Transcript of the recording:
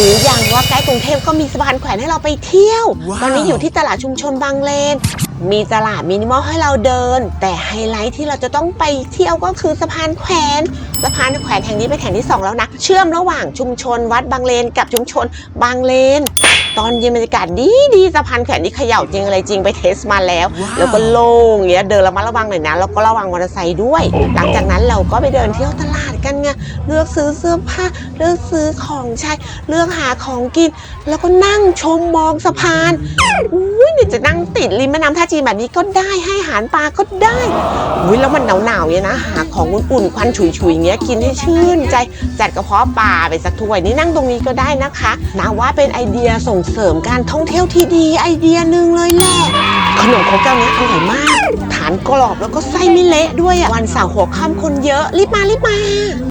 รู้ยังว่าใกล้กรุงเทพก็มีสะพานแขวนให้เราไปเที่ยวว้าวตอนนี้อยู่ที่ตลาดชุมชนบางเลน มีตลาดมินิมอลให้เราเดิน แต่ไฮไลท์ที่เราจะต้องไปเที่ยวก็คือสะพานแขวนสะพานแขวนแห่งนี้เป็นแห่งที่สองแล้วนะ เชื่อมระหว่างชุมชนวัดบางเลนกับชุมชนบางเลน ตอนเย็นบรรยากาศดีดีสะพานแขวนนี่เขย่าจริงอะไรจริงไปเทสมาแล้วว้าวแล้วก็โล่งอย่างเงี้ยเดินระมัดระวังหน่อยนะแล้วก็ระวังมอเตอร์ไซค์ด้วย หลังจากนั้นเราก็ไปเดินเที่ยวตลาด กันไงเลือกซื้อเสื้อผ้า เลือกซื้อของใช้ เลือกหาของกิน แล้วก็นั่งชมมองสะพานอุ้ยนี่จะนั่งติดริมแม่น้ำท่าจีนแบบนี้ก็ได้ให้อาหารปลาก็ได้อุ้ยแล้วมันหนาวๆเนี่ยนะ หาของอุ่นๆควันฉุยๆอย่างเงี้ยกินให้ชื่นใจจัดกระเพาะปลาไปสักถ้วยนี่นั่งตรงนี้ก็ได้นะคะนาว่าเป็นไอเดียส่งเสริมการท่องเที่ยวที่ดีไอเดียหนึ่งเลยแหละขนมครกเจ้านี้อร่อยมาการกรอบแล้วก็ไส้ไม่เละด้วยอะวันเสาร์หัวค่ำคนเยอะรีบมารีบมา